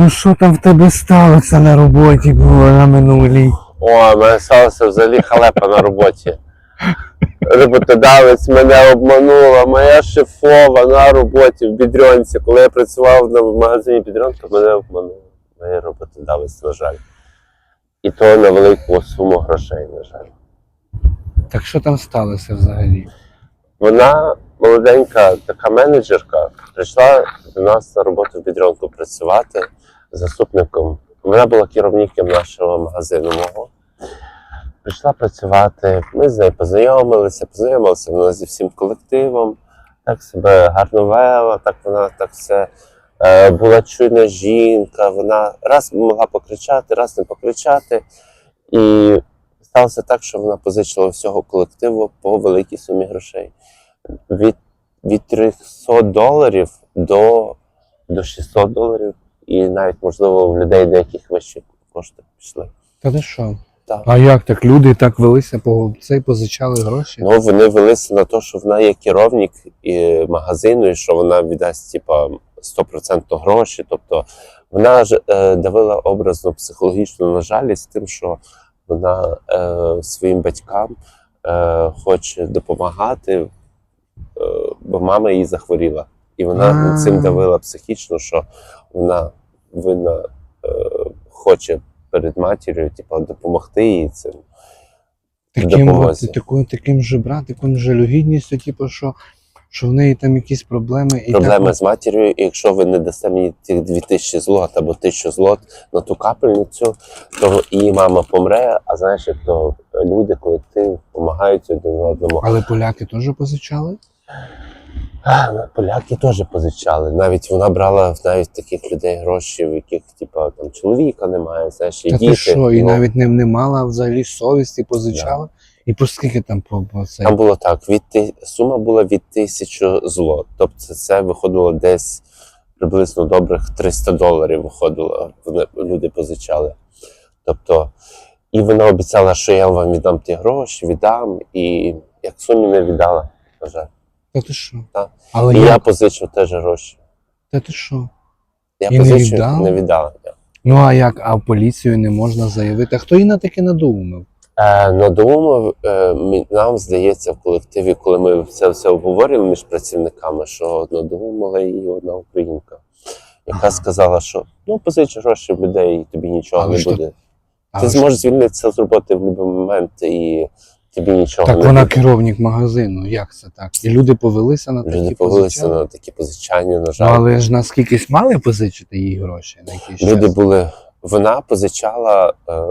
Ну що там в тебе сталося на роботі було на минулій? О, мене сталося взагалі халепа на роботі. Роботодавець мене обманула, моя шефова на роботі в Бідрьонці. Коли я працював на- в магазині Бідрьонка, мене обманув. Моя роботодавець, на жаль. І то на велику суму грошей, на жаль. Так що там сталося взагалі? Вона молоденька така менеджерка, прийшла до нас на роботу в Бідрьонку працювати заступником. Вона була керівником нашого магазину мого. Прийшла працювати, ми з нею познайомилися, познайомилися вона зі всім колективом, так себе гарно вела, так вона так все е, була чуйна жінка, вона раз могла покричати, раз не покричати. І сталося так, що вона позичила всього колективу по великій сумі грошей. Від, від 300 доларів до, до 600 доларів, і навіть, можливо, в людей деяких вищі кошти пішли. Та ти що? Так. А як так? Люди так велися по цей позичали гроші? Ну, вони велися на те, що вона є керівник і магазину, і що вона віддасть типа 100% гроші. Тобто вона ж е, давила образно психологічну на жалість тим, що вона е, своїм батькам е, хоче допомагати, бо мама її захворіла. І вона А. цим давила психічно, що вона винна е, хоче перед матір'ю, типа, допомогти їй цим. Таким, от, таким, таким же братиком, жалюгідністю, типу, що, що в неї там якісь проблеми. І проблеми так, з матір'ю, і якщо ви не дасте мені тих 2000 злот або 1000 злот на ту капельницю, то її мама помре. А знаєш, як то люди, колектив допомагають один одному. Але поляки теж позичали? А, ну, Поляки теж позичали. Навіть вона брала навіть таких людей гроші, в яких типа там чоловіка немає, знаєш, і Та діти. ти що, і Ну, навіть не, не мала взагалі совісті, позичала? І по скільки там по, по цей? Там було так: від сума була від тисячі злот. Тобто це виходило десь приблизно добрих 300 доларів виходило. Вони люди позичали. Тобто, і вона обіцяла, що я вам віддам ті гроші, віддам, і як сумі не віддала, на жаль. Та ти що? Так. Але І як? я позичив теж гроші. Та ти що? Я І не позичив, не. Ну а як? А в поліцію не можна заявити? А хто її на таке надумав? Е, надумав, е, мі- нам здається, в колективі, коли ми це все обговорювали між працівниками, що надумала її одна українка, яка Ага. сказала, що ну позич гроші в людей, і тобі нічого Але не ж то- буде. Ти ж- зможеш звільнитися з роботи в будь-який момент, і тобі нічого Так не вона буде. керівник магазину. Як це так? І люди повелися на такі Люди повелися позичання? на такі позичання, на Ну, жаль. але ж наскільки мали позичити їй гроші на якийсь Люди були. Вона позичала. Е,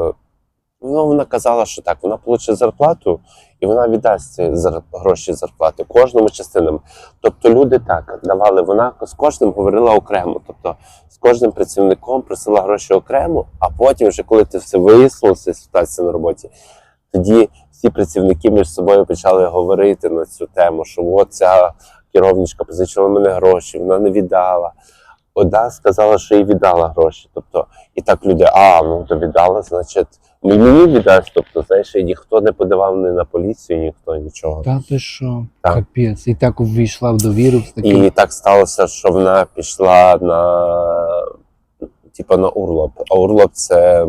ну, вона казала, що так, вона отримає зарплату і вона віддасть ці зар- гроші зарплати кожному частинам. Тобто люди так давали, вона з кожним говорила окремо. Тобто з кожним працівником просила гроші окремо, а потім, вже коли ти все вияснилося, ситуація на роботі, тоді всі працівники між собою почали говорити на цю тему, що от ця керівничка позичила мене гроші, вона не віддала. Одна сказала, що їй віддала гроші. Тобто, і так люди, а ну то віддала, значить, мені віддасть. Тобто, знаєш, і ніхто не подавав ні на поліцію, ніхто нічого. Та ти що? Так. Капець. І так увійшла в довіру з таким. І так сталося, що вона пішла на типа на урлоп. А урлоп це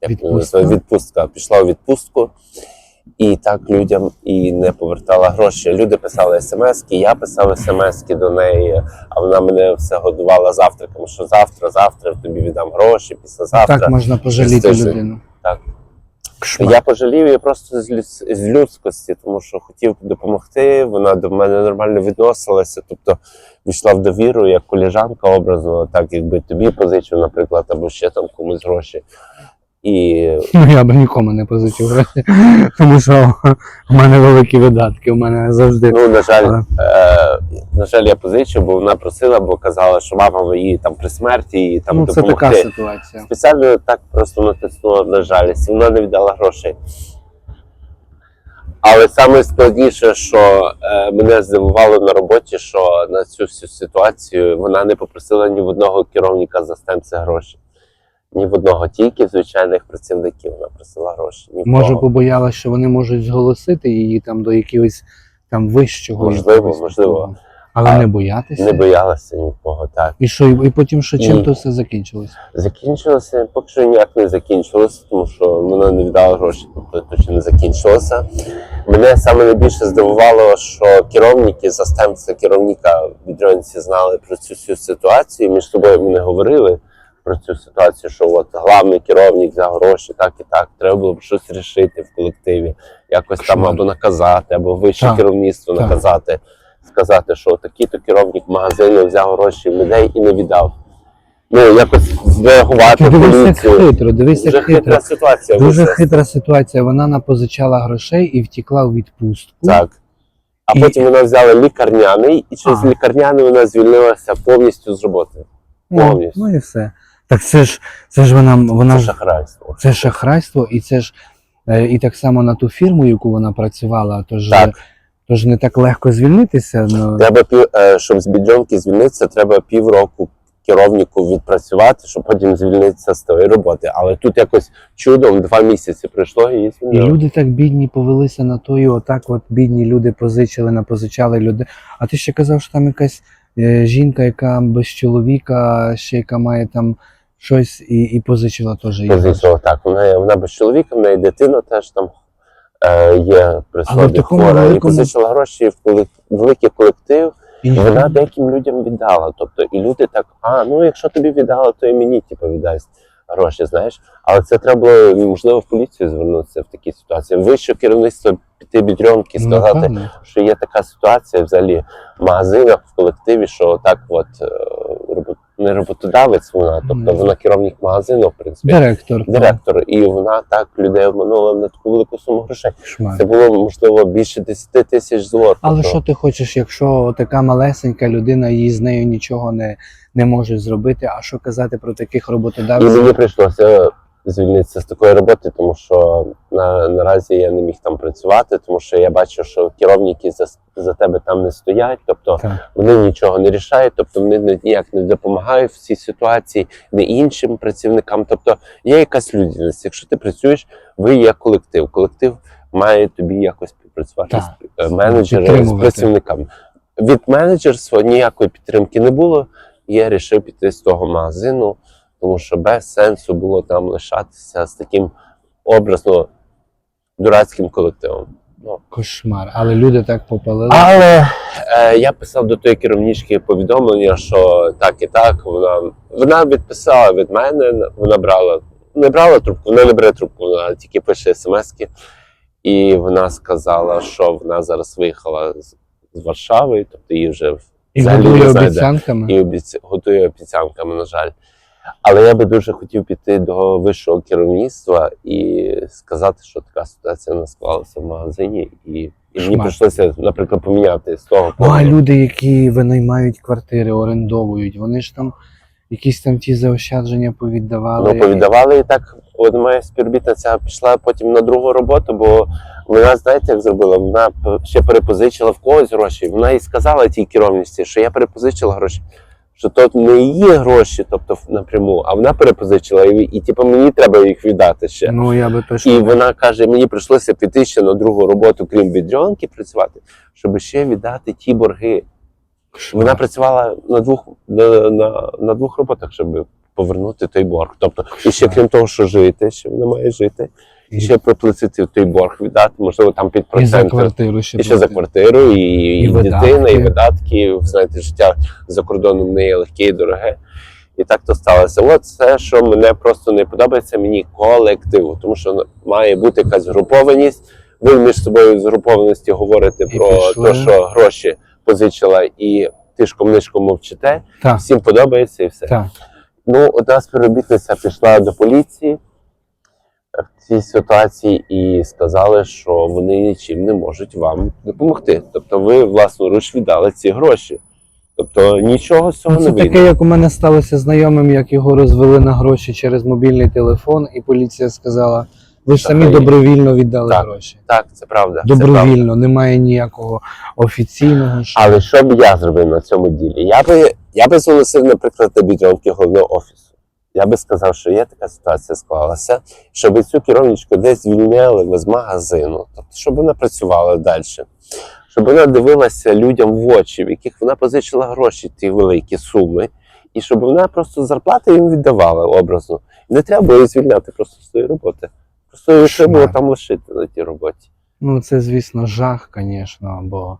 як відпустка. Відпустка. Пішла у відпустку. І так людям і не повертала гроші. Люди писали смски, я писав смски до неї, а вона мене все годувала завтраком. Що завтра, завтра тобі віддам гроші, післязавтра. Так можна пожаліти людину. Так. Кошмар. Я пожалів її просто з, люд- з людськості, тому що хотів допомогти. Вона до мене нормально відносилася, тобто війшла в довіру як коліжанка образно, так якби тобі позичив, наприклад, або ще там комусь гроші. І Ну, я б нікому не позичив гроші, тому що в мене великі видатки, у мене завжди. ну, на жаль, Але- е, на жаль, я позичив, бо вона просила, бо казала, що мама її там при смерті їй там ну, це допомогти. така ситуація. Спеціально так просто натиснула на жалість, і вона не віддала грошей. Але саме складніше, що е, мене здивувало на роботі, що на цю всю ситуацію вона не попросила ні в одного керівника за стемці гроші. Ні в одного, тільки звичайних працівників вона просила гроші. Ні в Може, кого. побоялась, що вони можуть зголосити її там до якогось там вищого. Можливо, якогось можливо. такого. Але А, не боятися. Не боялася нікого, так. І що, і і потім що чим Ні. то все закінчилось? Закінчилося, поки що ніяк не закінчилося, тому що вона не віддала гроші, тобто точно не закінчилося. Мене саме найбільше здивувало, що керівники, застемці керівника в Відронці знали про цю всю ситуацію. Між собою вони говорили про цю ситуацію, що от головний керівник взяв гроші, так і так. Треба було б щось рішити в колективі, якось там або наказати, або вище Так, керівництво так. наказати, сказати, що такий-то керівник магазину взяв гроші в людей і не віддав. Ну, якось зреагувати Ти дивись, як поліцію. хитро, дивись, Дуже хитро. хитра ситуація. Дуже вийшла. хитра ситуація. Вона напозичала грошей і втекла у відпустку. Так. А І- потім вона взяла лікарняний, і через Ага. лікарняний вона звільнилася повністю з роботи. Ну, ну і все. Так це ж це ж вона вона Це шахрайство. це шахрайство, і це ж е, і так само на ту фірму, яку вона працювала, тож, Так. тож не так легко звільнитися. Ну, Треба пів, е, щоб з бідрянки звільнитися, треба півроку керівнику відпрацювати, щоб потім звільнитися з тої роботи. Але тут якось чудом два місяці пройшло і її І люди так бідні повелися на то, і отак от бідні люди позичили, напозичали люди. А ти ще казав, що там якась е, жінка, яка без чоловіка, ще яка має там щось і, і позичила теж їй. Позиція так. Вона, вона без чоловіка, в неї дитина теж там е, є при собі хвора. І позичила гроші в колек- великий колектив. І І вона деяким людям віддала. Тобто, і люди так, а ну якщо тобі віддала, то і мені типу, віддасть гроші, знаєш. Але це треба було можливо в поліцію звернутися в такій ситуації. Вище керівництво піти бідрьонки, Ну, сказати, напевно. що є така ситуація взагалі в магазинах, в колективі, що так от е, не роботодавець вона, тобто вона керівник магазину, в принципі. Директор. Директор, і вона так людей обманула на таку велику суму грошей. Шмар. Це було можливо більше 10 тисяч злотих. Але що ти хочеш, якщо така малесенька людина, їй з нею нічого не, не може зробити, а що казати про таких І роботодавців? мені прийшлося звільнитися з такої роботи, тому що на, наразі я не міг там працювати, тому що я бачу, що керівники за, за тебе там не стоять, тобто Так. вони нічого не рішають, тобто вони ніяк не допомагають в цій ситуації, не іншим працівникам. Тобто є якась людяність. Якщо ти працюєш, ви є колектив. Колектив має тобі якось співпрацювати Так. з е, менеджером, з працівниками. Від менеджерства ніякої підтримки не було. Я вирішив піти з того магазину, тому що без сенсу було там лишатися з таким образно дурацьким колективом. Ну, Кошмар. Але люди так попалили. але е, я писав до тої керівнички повідомлення, що так і так. Вона вона відписала від мене, вона брала, не брала трубку, вона не бере трубку, вона тільки пише смски. І вона сказала, що вона зараз виїхала з, з Варшави, тобто її вже і взагалі годує не знаю, обіцянками. і обіц... готує обіцянками, на жаль. Але я би дуже хотів піти до вищого керівництва і сказати, що така ситуація не склалася в магазині, і, і мені прийшлося, наприклад, поміняти з того Ну, а люди, які винаймають квартири, орендовують, вони ж там якісь там ті заощадження повіддавали. Ну, повіддавали і так. От моя співробітниця пішла потім на другу роботу, бо вона, знаєте, як зробила? Вона ще перепозичила в когось гроші. Вона і сказала тій керівниці, що я перепозичила гроші. Що то не її гроші, тобто напряму, а вона перепозичила і, і типу, мені треба їх віддати ще. Ну, я би точно. І вона каже: мені прийшлося піти ще на другу роботу, крім відрянки, працювати, щоб ще віддати ті борги. Кошмар. Вона працювала на двох на, на, на двох роботах, щоб повернути той борг. Тобто, і ще крім того, що жити, ще вона має жити, і ще проплатити той борг, віддати, можливо, там під і за квартиру ще І ще за квартиру, і, і, І дитина, і видатки. Знаєте, життя за кордоном не є легке і дороге. І так то сталося. От це, що мене просто не подобається, мені колективу, тому що має бути якась групованість. Ви між собою з групованості говорите І про те, що гроші позичила, і тишком нишком мовчите. Так, Всім подобається і все. так. Ну, одна співробітниця пішла до поліції в цій ситуації і сказали, що вони нічим не можуть вам допомогти. Тобто ви власноруч віддали ці гроші. Тобто нічого з цього Ну, не Це вийде. таке, як у мене сталося знайомим, як його розвели на гроші через мобільний телефон, і поліція сказала: ви ж самі Так, і- добровільно віддали Так. гроші. Так, це правда. це правда. Добровільно, немає ніякого офіційного. що- Але що б я зробив на цьому ділі? Я би, я би зголосив, наприклад, на бідронки головного офісу. Я би сказав, що є така ситуація склалася, щоб цю керівничку десь звільнили з магазину, тобто, щоб вона працювала далі. Щоб вона дивилася людям в очі, в яких вона позичила гроші, ті великі суми, і щоб вона просто зарплати їм віддавала образно. Не треба було її звільняти просто з тої роботи. Просто її треба було там лишити на тій роботі. Ну, це, звісно, жах, звісно, бо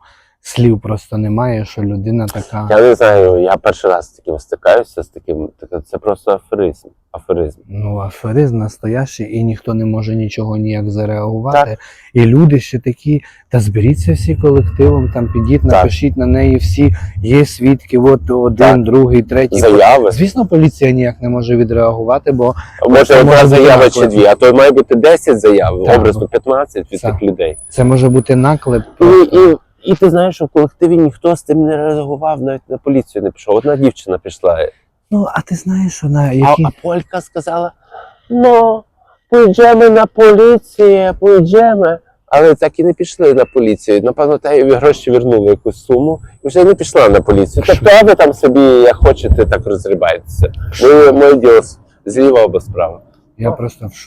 слів просто немає, що людина така. Я не знаю, я перший раз з таким стикаюся, з таким, це просто аферизм. аферизм. Ну, аферизм настоящий, і ніхто не може нічого ніяк зареагувати. І люди ще такі, та зберіться всі колективом, там підіть, напишіть на неї всі, є свідки, от один, Так. другий, третій. Заяви. Звісно, поліція ніяк не може відреагувати, бо Може одна заява чи дві, а то має бути 10 заяв, Так. образно 15 від Так. тих людей. це може бути наклеп. І, просто. і, і ти знаєш, що в колективі ніхто з тим не реагував, навіть на поліцію не пішов. Одна дівчина пішла. Ну, а ти знаєш, що на А, а Полька сказала: ну, поїдемо на поліцію, поїдемо. Але так і не пішли на поліцію. Напевно, та їй гроші вернули якусь суму і вже не пішла на поліцію. Тобто, а ви там собі як хочете, так розрібайтеся. Моє, моє діло зліва або справа. Я просто в шоці.